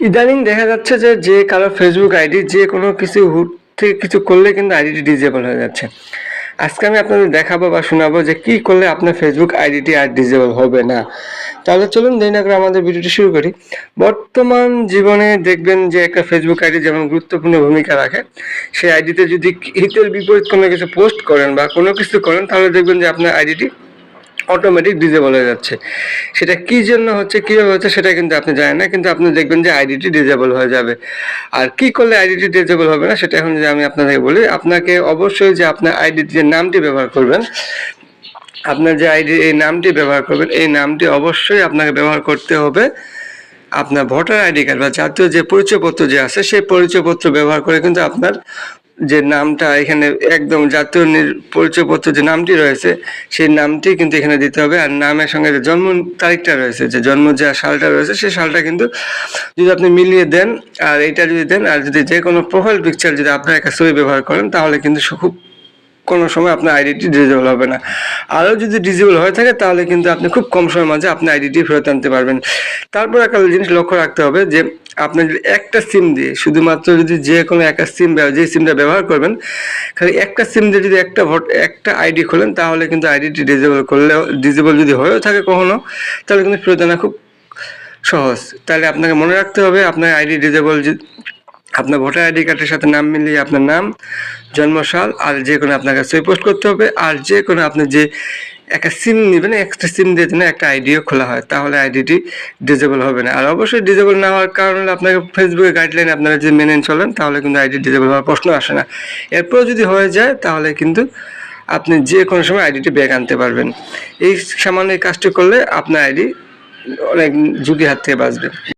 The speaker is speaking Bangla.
ইদানিং দেখা যাচ্ছে যে যে কারও ফেসবুক আইডি যে কোনো কিছু হুট থেকে কিছু করলে কিন্তু আইডিটি ডিজেবল হয়ে যাচ্ছে। আজকে আমি আপনাদের দেখাবো বা শোনাবো যে কি করলে আপনার ফেসবুক আইডিটি আর ডিজেবল হবে না। তাহলে চলুন দেরি না করে আমাদের ভিডিওটি শুরু করি। বর্তমান জীবনে দেখবেন যে একটা ফেসবুক আইডি যেমন গুরুত্বপূর্ণ ভূমিকা রাখে, সেই আইডিতে যদি হিতের বিপরীত কোনো কিছু পোস্ট করেন বা কোনো কিছু করেন, তাহলে দেখবেন যে আপনার আইডিটি অটোমেটিক ডিজেবল হয়ে যাচ্ছে। সেটা কি জন্য হচ্ছে, কীভাবে হচ্ছে, সেটা কিন্তু আপনি জানেন না, কিন্তু আপনি দেখবেন যে আইডিটি ডিজেবল হয়ে যাবে। আর কি করলে আইডিটি ডিজেবল হবে না, সেটা এখন যদি আমি আপনাদেরকে বলি, আপনাকে অবশ্যই যে আপনার আইডির যে নামটি ব্যবহার করবেন, আপনার যে আইডি এই নামটি ব্যবহার করবেন, এই নামটি অবশ্যই আপনাকে ব্যবহার করতে হবে। আপনার ভোটার আইডি কার্ড বা জাতীয় যে পরিচয়পত্র যে আছে, সেই পরিচয়পত্র ব্যবহার করে কিন্তু আপনার যে নামটা এখানে একদম জাতীয় পরিচয়পত্র যে নামটি রয়েছে, সেই নামটি কিন্তু এখানে দিতে হবে। আর নামের সঙ্গে যে জন্ম তারিখটা রয়েছে, যে জন্ম যে সালটা রয়েছে, সেই সালটা কিন্তু যদি আপনি মিলিয়ে দেন, আর এটা যদি দেন, আর যদি যে কোনো প্রোফাইল পিকচার যদি আপনার একটা ছবি ব্যবহার করেন, তাহলে কিন্তু খুব কোনো সময় আপনার আইডিটি ডিজেবল হবে না। আরও যদি ডিজেবল হয়ে থাকে, তাহলে কিন্তু আপনি খুব কম সময়ের মাঝে আপনার আইডিটি ফেরত আনতে পারবেন। তারপর একটা জিনিস লক্ষ্য রাখতে হবে যে আপনি যদি একটা সিম দিয়ে শুধুমাত্র যদি যে কোনো একটা সিম যে সিমটা ব্যবহার করবেন, খালি একটা সিম দিয়ে যদি একটা ভোট, একটা আইডি খোলেন, তাহলে কিন্তু আইডিটি ডিজেবল করলেও ডিজেবল যদি হয়েও থাকে কখনো, তাহলে কিন্তু ফেরত আনা খুব সহজ। তাহলে আপনাকে মনে রাখতে হবে, আপনার আইডি ডিজেবল আপনার ভোটার আইডি কার্ডের সাথে নাম মিলিয়ে আপনার নাম, জন্মসাল, আর যে কোনো আপনাকে ছবি পোস্ট করতে হবে, আর যে কোনো আপনি যে একটা সিম নেবেন এক্সট্রা সিম দিয়ে যেন একটা আইডিও খোলা হয়, তাহলে আইডিটি ডিজেবল হবে না। আর অবশ্যই ডিজেবল না হওয়ার কারণ আপনাকে ফেসবুকে গাইডলাইন আপনারা যদি মেনে চলেন, তাহলে কিন্তু আইডি ডিজেবল হওয়ার প্রশ্ন আসে না। এরপর যদি হয়ে যায়, তাহলে কিন্তু আপনি যে কোনো সময় আইডিটি ব্যাক আনতে পারবেন। এই সামান্য কাজটি করলে আপনার আইডি অনেক ঝুঁকি হাত থেকে বাঁচবে।